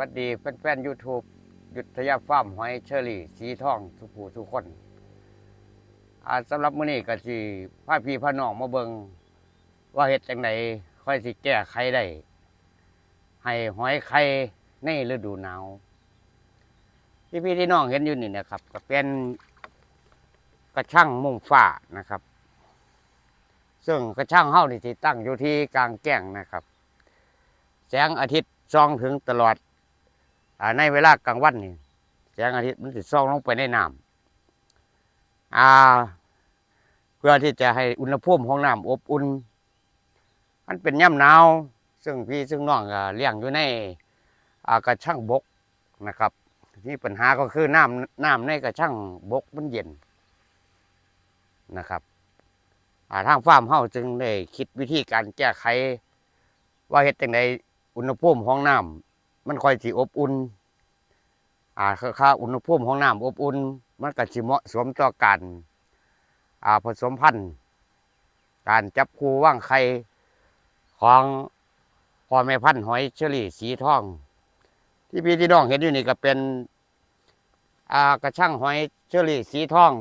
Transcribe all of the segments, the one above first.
วัสดีแฟนๆ YouTube ยุทธยาฟาร์มหอยเชอรี่ สีทองทุกผู้ทุกคนอาสำหรับมื้อนี้ก็สิพาพี่พาน้องมาเบิงว่าเฮ็ดจังไดค่อยสิแก้ไขได้ ให้หอยไข่ในฤดูหนาว ที่พี่ที่น้องเห็นอยู่นี่นะครับ ก็เป็นกระช่างมุงฟ้านะครับ ซึ่งกระช่างเฮานี่ที่ตั้งอยู่ที่กลางแจ้งนะครับ แสงอาทิตย์ส่องถึงตลอด ในเวลากลางวันนี่แสงอาทิตย์มันจะส่องลงไปในน้ำอ่า เพื่อที่จะให้อุณหภูมิของน้ำอบอุ่น มันเป็นย่ำหนาว ซึ่งพี่ซึ่งน้องเลี้ยงอยู่ในกระช่างบกนะครับ ที่ปัญหาก็คือน้ำน้ำในกระช่างบกมันเย็นนะครับาทางฟาร์มเฮาจึงได้คิดวิธีการแก้ไข ว่าเฮ็ดจังไดอุณหภูมิของน้ำ มันค่อยสิอบอุ่นอ่าค่าอุณหภูมิของน้ำอบอุ่น มันก็สิเหมาะสมต่อการอ่าผสมพันธุ์ การจับคู่ว่างไข่ของพ่อแม่พันธุ์หอยเชอรี่สีทอง ที่พี่ที่น้องเห็นอยู่นี่ก็เป็นอ่ากระช่างหอยเชอรี่สีทอง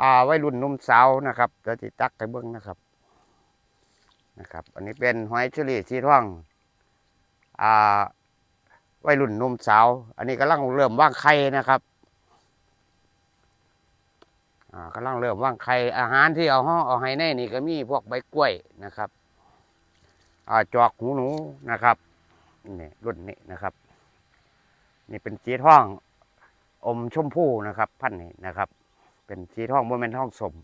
อ่าไวัยรุ่นนุ่มสาวนะครับเดี๋ยวติตักไปเบิ้งนะครับนะครับ อันนี้เป็นหอยเชอรี่สีทอง อ่าวัยรุ่นนุ่มสาว อันนี้กำลังเริ่มว่างไข่นะครับอ่ากำลังเริ่มว่างไข่อาหารที่เอาห้องเอาให้ในนี่ก็มีพวกใบกล้วยนะครับอ่าจอกหูหนูนะครับนี่รุ่นนี้นะครับ นี่เป็นสีทองอมชมพูนะครับ พันนี้นะครับ เป็นสีทองโมเมนทองสม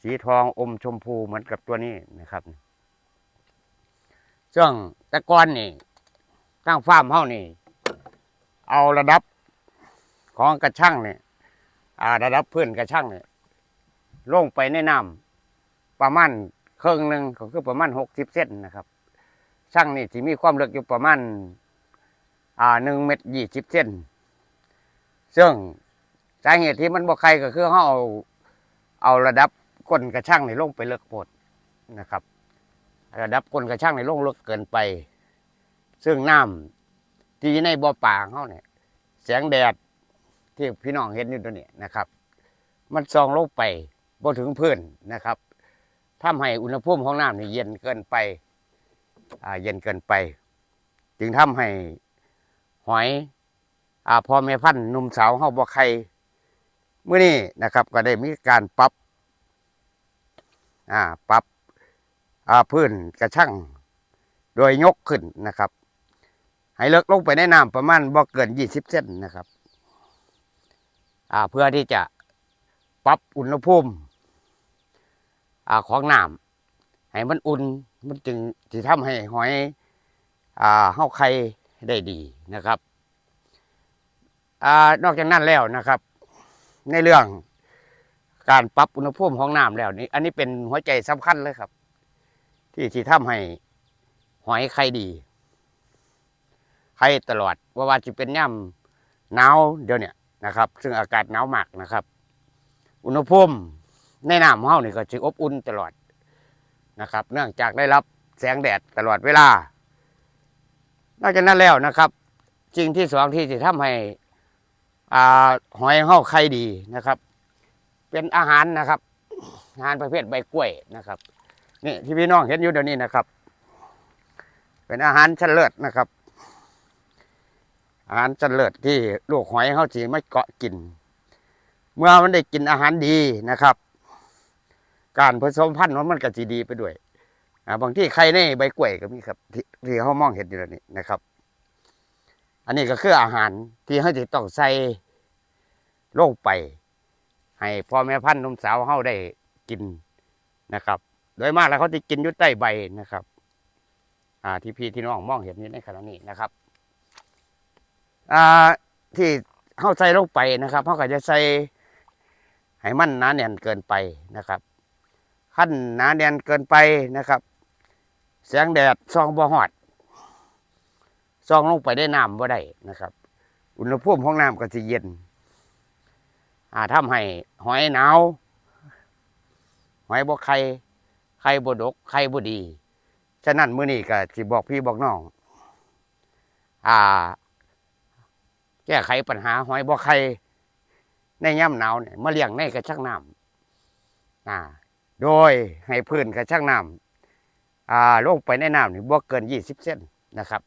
สีทองอมชมพูเหมือนกับตัวนี้นะครับ ซึ่งต่ก่อนนี่ตั้งฟาร์มเฮานี่ เอาระดับของกระช่างเนี่ยอ่าระดับพื้นกระช่างเนี่ยลงไปในน้ำประมาณครึ่งหนึ่งก็คือประมาณหกสิบเซนนะครับช่างนี่ที่มีความลึกอยู่ประมาณอ่าหนึ่งเมตรยี่สิบเซนซึ่งสาเหตุที่มันบ่ใครก็คือเขาเอาเอาระดับก้นกระช่างในลงไปเลิกโพดนะครับ ระดับก้นกระช่างในโลงลิกเกินไป ซึ่งน้ำที่ในบ่อป่าเขาเนี่ยแสงแดดที่พี่น้องเห็นอยู่ตัวนี้นะครับ มันส่องลงไปบ่ถึงพื้นนะครับทำให้อุณหภูมิของน้ำนี่เย็นเกินไปอ่าเย็นเกินไป จึงทำให้หอยอ่าพอแม่พันธุ์นุ่มสาวเฮาบ่ไข่เมื่อนี้นะครับ ก็ได้มีการปรับอ่าปรับ พื้นกระชั่งโดยยกขึ้นนะครับ ให้เลิกลงไปในน้ำประมาณบ่เกินยี่สิบเซนนะครับเพื่อที่จะปรับอุณหภูมิอของน้ำให้มันอุ่นมันจึงจะทำให้หอยอ่าเฮาไข่ได้ดีนะครับอนอกจากนั้นแล้วนะครับ ในเรื่องการปรับอุณหภูมิของน้ำแล้วนี่อันนี้เป็นหัวใจสำคัญเลยครับ ที่ที่ทำให้หอยไข่ดีไข่ตลอดว่าว่าจะเป็นย่ำหนาวเดี๋ยวเนี้นะครับ ซึ่งอากาศหนาวมากนะครับ อุณหภูมิในน้ำของเฮานี่ก็จะอบอุ่นตลอดนะครับ เนื่องจากได้รับแสงแดดตลอดเวลา นอกจากนั้นแล้วนะครับสิ่งที่สองที่จะทำให้อ่าหอยเฮาไข่ดีนะครับ เป็นอาหารนะครับอาหารประเภทใบกล้วยนะครับ นี่ที่พี่น้องเห็นอยู่เดี๋ยวนี้นะครับ เป็นอาหารชั้นเลิศนะครับ อาหารชั้นเลิศที่ลูกหอยเขาจีไม่เกาะกิน เมื่อมันได้กินอาหารดีนะครับ การผสมพันธุ์ของมันก็จะดีไปด้วยบางที่ไข่ในใบกล้วยก็มีครับที่ที่เขามองเห็นอยู่แล้วนี่นะครับ อันนี้ก็คืออาหารที่เขาจะต้องใส่ลงไป ให้พ่อแม่พันธุ์นมสาวเขาได้กินนะครับ โดยมากแล้วเขาจะกินอยู่ใต้ใบนะครับ อ่า ที่พี่ที่น้องมองเห็นอยู่ในขณะนี้นะครับ อ่า ที่เข้าใส่ลงไปนะครับเขาก็จะใส่ให้มันหนาแน่นเกินไปนะครับขั้นหนาแน่นเกินไปนะครับ แสงแดดส่องบ่ฮอดส่องลงไปได้น้ำบ่ได้นะครับ อุณหภูมิของน้ำก็จะเย็น อ่าทำให้หอยหนาวหอยบ่ไข่ ไข่บ่ดกไข่บ่ดี ฉะนั้นมื้อนี้ก็สิบอกพี่บอกน้อง อ่า แก้ไขปัญหาหอยบ่ไข่ในย่ำหนาวเนี่ยมาเลี้ยงในกระชังน้ำอ่า โดยให้พื้นกระชังน้ำอ่าลงไปในน้ำนี่บ่เกินยี่สิบเซนนะครับ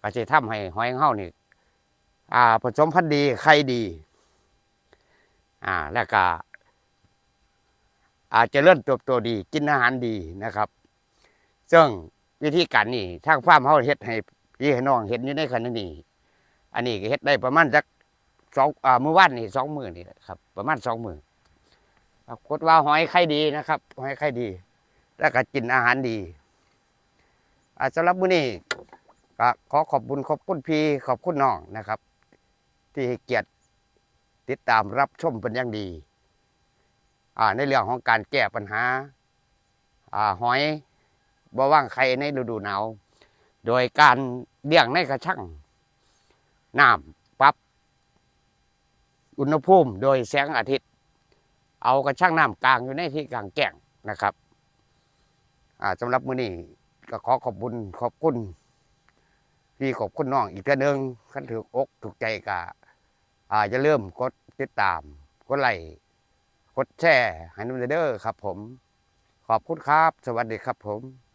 ก็จะทำให้หอยของเฮานี่อ่าผสมพันธุ์ดีไข่ดี อ่า แล้วก็ อาจจะเลื่อนตัวตัวดี กินอาหารดีนะครับ ซึ่งวิธีการนี่ทางฟาร์มเฮาเฮ็ดให้พี่ให้น้องเห็นอยู่ในขณะนี้ อันนี้ก็เฮ็ดได้ประมาณจักสองอ่ามื้อวานนี่สองหมื้อนี่แหละครับ ประมาณสองหมื้อปรากฏว่าหอยไข่ดีนะครับ หอยไข่ดี แล้วก็กินอาหารดีอาสำหรับมื้อนี้ก็ขอขอบคุณขอบคุณพี่ขอบคุณน้องนะครับ ที่ให้เกียรติติดตามรับชมเป็นอย่างดี ในเรื่องของการแก้ปัญหาอหอยบ่ว่างไข่ในฤดูหนาว โดยการเลี้ยงในกระชังน้ำปรับ อุณหภูมิโดยแสงอาทิตย์ เอากระชังน้ำกลางอยู่ในที่กลางแจ้งนะครับสำหรับมื้อนี้ก็ขอขอบคุณขอบคุณพี่ขอบคุณน้องอีกเทื่อนึงคันถืออกถูกใจกะอ่าจะเริ่าลืมกดติดตามกดไลค์ กดแชร์ให้นุ่มเด้อครับผม ขอบคุณครับ สวัสดีครับผม